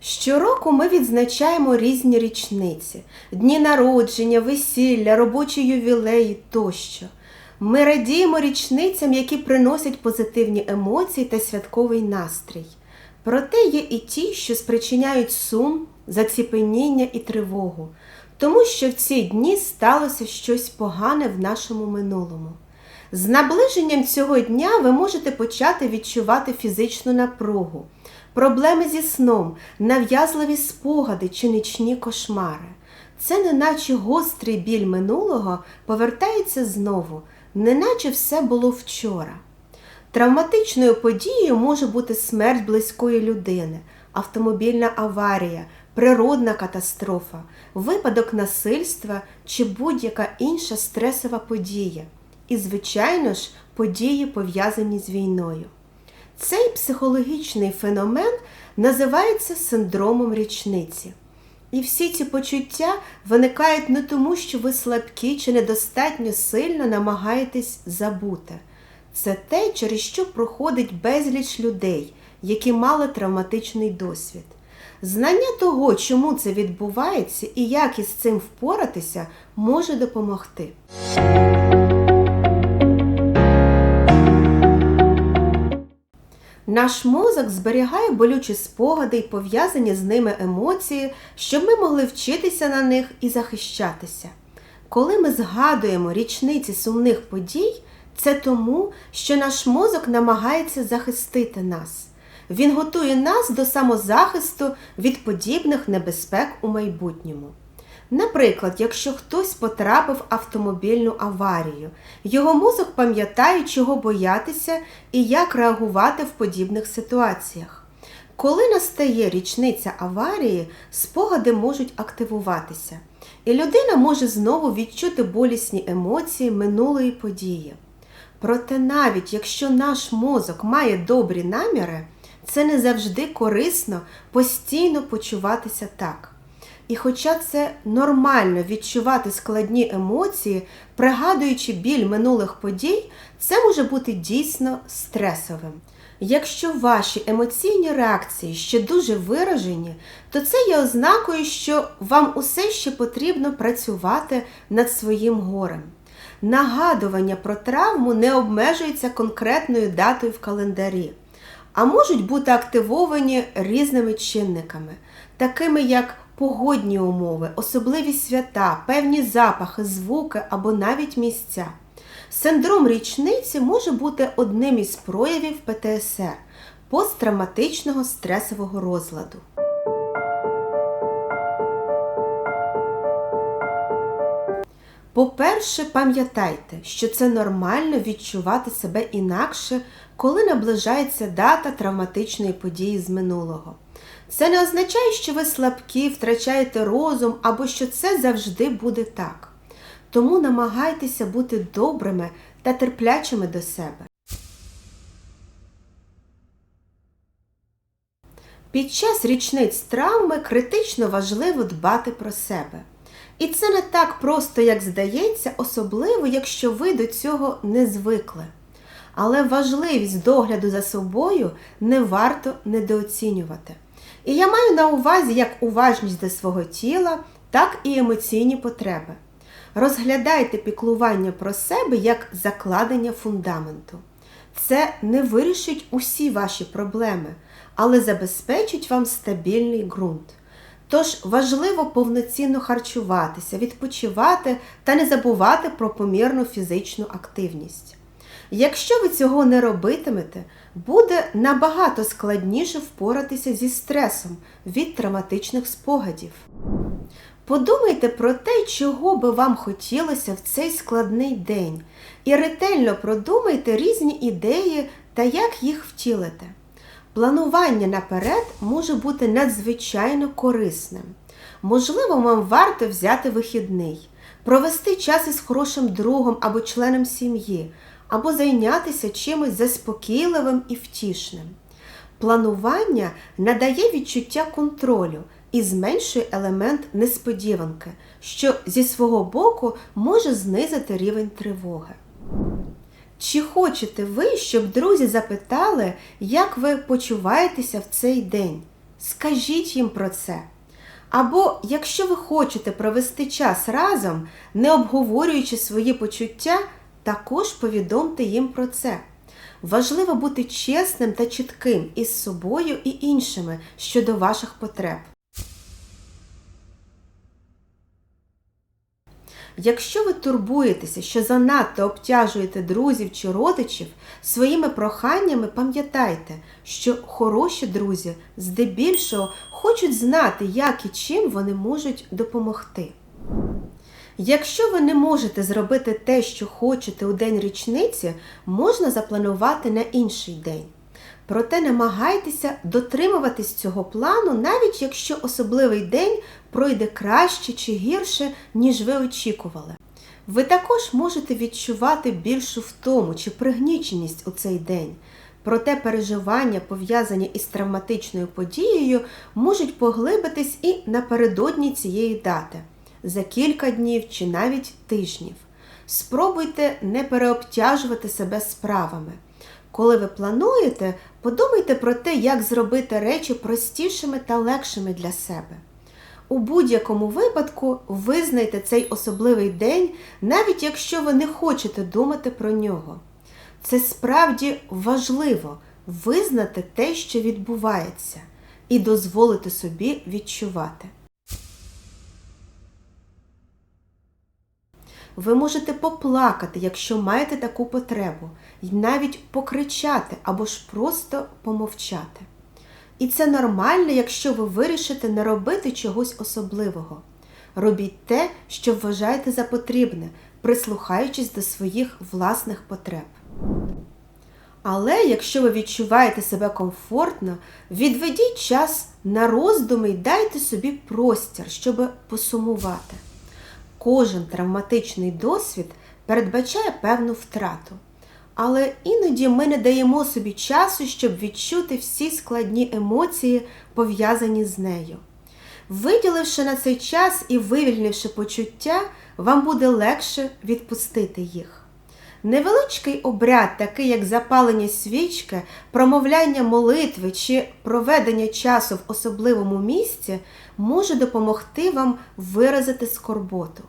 Щороку ми відзначаємо різні річниці, дні народження, весілля, робочі ювілеї тощо. Ми радіємо річницям, які приносять позитивні емоції та святковий настрій. Проте є і ті, що спричиняють сум, заціпеніння і тривогу, тому що в ці дні сталося щось погане в нашому минулому. З наближенням цього дня ви можете почати відчувати фізичну напругу, проблеми зі сном, нав'язливі спогади чи нічні кошмари. Це неначе гострий біль минулого повертається знову, неначе все було вчора. Травматичною подією може бути смерть близької людини, автомобільна аварія, природна катастрофа, випадок насильства чи будь-яка інша стресова подія. І, звичайно ж, події пов'язані з війною. Цей психологічний феномен називається синдромом річниці. І всі ці почуття виникають не тому, що ви слабкі чи недостатньо сильно намагаєтесь забути. Це те, через що проходить безліч людей, які мали травматичний досвід. Знання того, чому це відбувається і як із цим впоратися, може допомогти. Наш мозок зберігає болючі спогади і пов'язані з ними емоції, щоб ми могли вчитися на них і захищатися. Коли ми згадуємо річниці сумних подій, це тому, що наш мозок намагається захистити нас. Він готує нас до самозахисту від подібних небезпек у майбутньому. Наприклад, якщо хтось потрапив в автомобільну аварію, його мозок пам'ятає, чого боятися і як реагувати в подібних ситуаціях. Коли настає річниця аварії, спогади можуть активуватися, і людина може знову відчути болісні емоції минулої події. Проте навіть якщо наш мозок має добрі наміри, це не завжди корисно постійно почуватися так. І хоча це нормально відчувати складні емоції, пригадуючи біль минулих подій, це може бути дійсно стресовим. Якщо ваші емоційні реакції ще дуже виражені, то це є ознакою, що вам усе ще потрібно працювати над своїм горем. Нагадування про травму не обмежується конкретною датою в календарі, а можуть бути активовані різними чинниками, такими як погодні умови, особливі свята, певні запахи, звуки або навіть місця. Синдром річниці може бути одним із проявів ПТСР посттравматичного стресового розладу. По-перше, пам'ятайте, що це нормально відчувати себе інакше, коли наближається дата травматичної події з минулого. Це не означає, що ви слабкі, втрачаєте розум або що це завжди буде так. Тому намагайтеся бути добрими та терплячими до себе. Під час річниць травми критично важливо дбати про себе. І це не так просто, як здається, особливо, якщо ви до цього не звикли. Але важливість догляду за собою не варто недооцінювати. І я маю на увазі як уважність до свого тіла, так і емоційні потреби. Розглядайте піклування про себе як закладення фундаменту. Це не вирішить усі ваші проблеми, але забезпечить вам стабільний ґрунт. Тож важливо повноцінно харчуватися, відпочивати та не забувати про помірну фізичну активність. Якщо ви цього не робитимете, буде набагато складніше впоратися зі стресом від травматичних спогадів. Подумайте про те, чого би вам хотілося в цей складний день, і ретельно продумайте різні ідеї та як їх втілити. Планування наперед може бути надзвичайно корисним. Можливо, вам варто взяти вихідний, провести час із хорошим другом або членом сім'ї, або зайнятися чимось заспокійливим і втішним. Планування надає відчуття контролю і зменшує елемент несподіванки, що зі свого боку може знизити рівень тривоги. Чи хочете ви, щоб друзі запитали, як ви почуваєтеся в цей день? скажіть їм про це. Або якщо ви хочете провести час разом, не обговорюючи свої почуття, також повідомте їм про це. Важливо бути чесним та чітким із собою і іншими щодо ваших потреб. Якщо ви турбуєтеся, що занадто обтяжуєте друзів чи родичів своїми проханнями, пам'ятайте, що хороші друзі здебільшого хочуть знати, як і чим вони можуть допомогти. Якщо ви не можете зробити те, що хочете у день річниці, можна запланувати на інший день. Проте намагайтеся дотримуватись цього плану, навіть якщо особливий день пройде краще чи гірше, ніж ви очікували. Ви також можете відчувати більшу втому чи пригніченість у цей день. Проте переживання, пов'язані із травматичною подією, можуть поглибитись і напередодні цієї дати за кілька днів чи навіть тижнів. Спробуйте не переобтяжувати себе справами. Коли ви плануєте, подумайте про те, як зробити речі простішими та легшими для себе. У будь-якому випадку визнайте цей особливий день, навіть якщо ви не хочете думати про нього. Це справді важливо визнати те, що відбувається, і дозволити собі відчувати. Ви можете поплакати, якщо маєте таку потребу, і навіть покричати або ж просто помовчати. І це нормально, якщо ви вирішите не робити чогось особливого. Робіть те, що вважаєте за потрібне, прислухаючись до своїх власних потреб. Але якщо ви відчуваєте себе комфортно, відведіть час на роздуми і дайте собі простір, щоб посумувати. Кожен травматичний досвід передбачає певну втрату. Але іноді ми не даємо собі часу, щоб відчути всі складні емоції, пов'язані з нею. Виділивши на цей час і вивільнивши почуття, вам буде легше відпустити їх. Невеличкий обряд, такий як запалення свічки, промовляння молитви чи проведення часу в особливому місці, може допомогти вам виразити скорботу.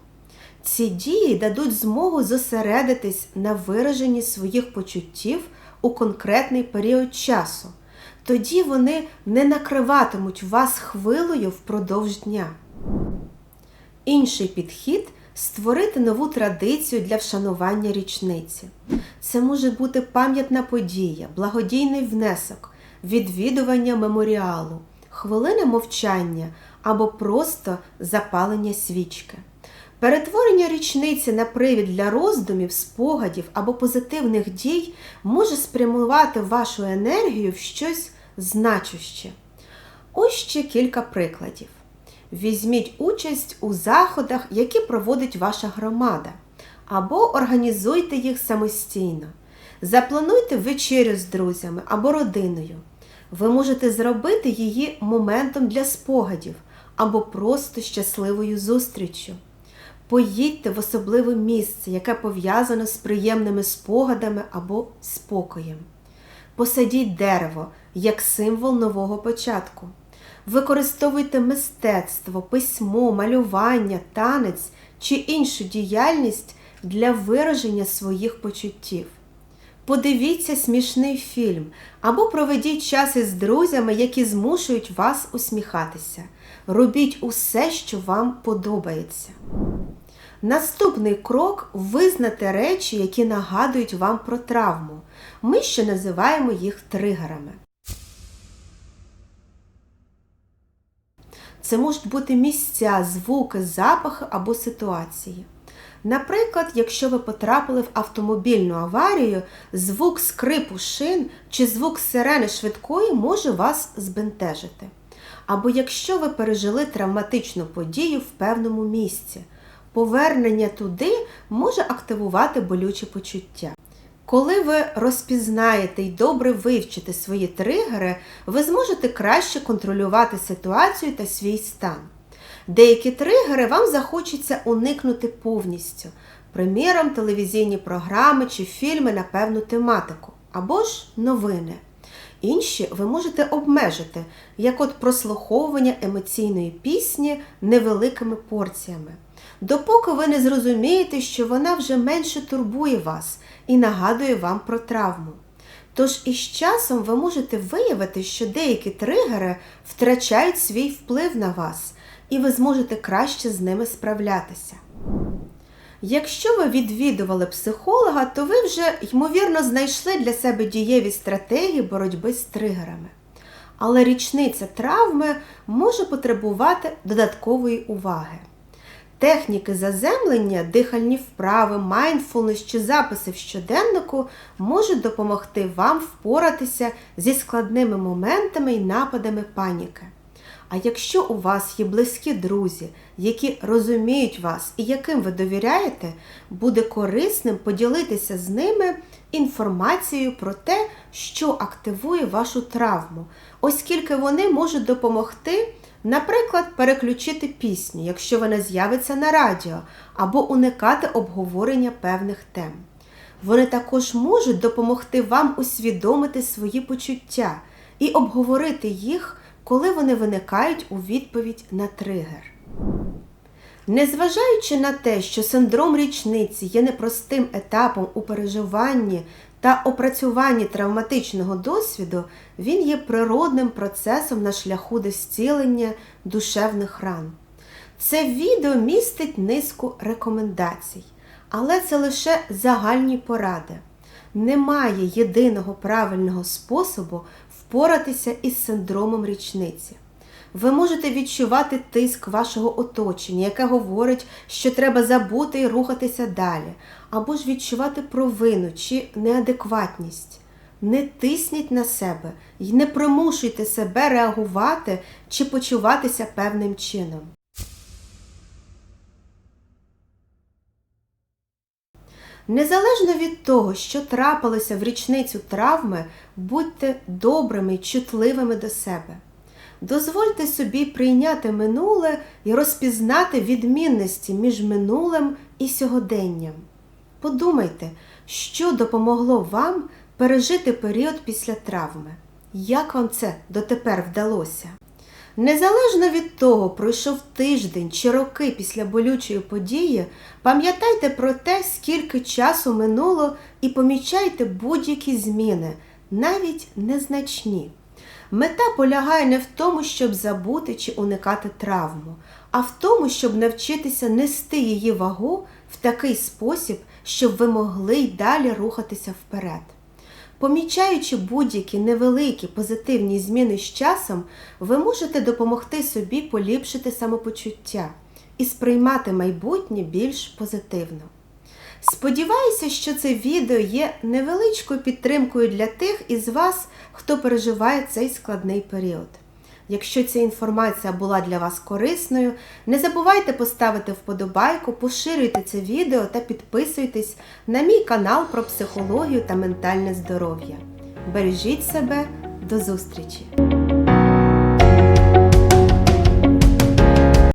Ці дії дадуть змогу зосередитись на вираженні своїх почуттів у конкретний період часу. Тоді вони не накриватимуть вас хвилою впродовж дня. Інший підхід створити нову традицію для вшанування річниці. Це може бути пам'ятна подія, благодійний внесок, відвідування меморіалу, хвилина мовчання або просто запалення свічки. Перетворення річниці на привід для роздумів, спогадів або позитивних дій може спрямувати вашу енергію в щось значуще. Ось ще кілька прикладів. Візьміть участь у заходах, які проводить ваша громада, або організуйте їх самостійно. Заплануйте вечерю з друзями або родиною. Ви можете зробити її моментом для спогадів або просто щасливою зустріччю. Поїдьте в особливе місце, яке пов'язане з приємними спогадами або спокоєм. Посадіть дерево як символ нового початку. Використовуйте мистецтво, письмо, малювання, танець чи іншу діяльність для вираження своїх почуттів. Подивіться смішний фільм або проведіть час із друзями, які змушують вас усміхатися. Робіть усе, що вам подобається. Наступний крок визнати речі, які нагадують вам про травму. Ми ще називаємо їх тригерами. Це можуть бути місця, звуки, запахи або ситуації. Наприклад, якщо ви потрапили в автомобільну аварію, звук скрипу шин чи звук сирени швидкої може вас збентежити. Або якщо ви пережили травматичну подію в певному місці, повернення туди може активувати болючі почуття. Коли ви розпізнаєте і добре вивчите свої тригери, ви зможете краще контролювати ситуацію та свій стан. Деякі тригери вам захочеться уникнути повністю, приміром, телевізійні програми чи фільми на певну тематику, або ж новини. Інші ви можете обмежити, як от прослуховування емоційної пісні невеликими порціями, допоки ви не зрозумієте, що вона вже менше турбує вас і нагадує вам про травму. Тож із часом ви можете виявити, що деякі тригери втрачають свій вплив на вас, і ви зможете краще з ними справлятися. Якщо ви відвідували психолога, то ви вже, ймовірно, знайшли для себе дієві стратегії боротьби з тригерами. Але річниця травми може потребувати додаткової уваги. Техніки заземлення, дихальні вправи, майндфулнес чи записи в щоденнику можуть допомогти вам впоратися зі складними моментами і нападами паніки. А якщо у вас є близькі друзі, які розуміють вас і яким ви довіряєте, буде корисним поділитися з ними інформацією про те, що активує вашу травму, оскільки вони можуть допомогти, наприклад, переключити пісню, якщо вона з'явиться на радіо, або уникати обговорення певних тем. Вони також можуть допомогти вам усвідомити свої почуття і обговорити їх коли вони виникають у відповідь на тригер. Незважаючи на те, що синдром річниці є непростим етапом у переживанні та опрацюванні травматичного досвіду, він є природним процесом на шляху до зцілення душевних ран. Це відео містить низку рекомендацій, але це лише загальні поради. Немає єдиного правильного способу впоратися із синдромом річниці. Ви можете відчувати тиск вашого оточення, яке говорить, що треба забути і рухатися далі, або ж відчувати провину чи неадекватність. Не тисніть на себе і не примушуйте себе реагувати чи почуватися певним чином. Незалежно від того, що трапилося в річницю травми, будьте добрими й чутливими до себе. Дозвольте собі прийняти минуле і розпізнати відмінності між минулим і сьогоденням. Подумайте, що допомогло вам пережити період після травми. Як вам це дотепер вдалося? Незалежно від того, пройшов тиждень чи роки після болючої події, пам'ятайте про те, скільки часу минуло, і помічайте будь-які зміни, навіть незначні. Мета полягає не в тому, щоб забути чи уникати травму, а в тому, щоб навчитися нести її вагу в такий спосіб, щоб ви могли й далі рухатися вперед. Помічаючи будь-які невеликі позитивні зміни з часом, ви можете допомогти собі поліпшити самопочуття і сприймати майбутнє більш позитивно. Сподіваюся, що це відео є невеличкою підтримкою для тих із вас, хто переживає цей складний період. Якщо ця інформація була для вас корисною, не забувайте поставити вподобайку, поширюйте це відео та підписуйтесь на мій канал про психологію та ментальне здоров'я. Бережіть себе, до зустрічі!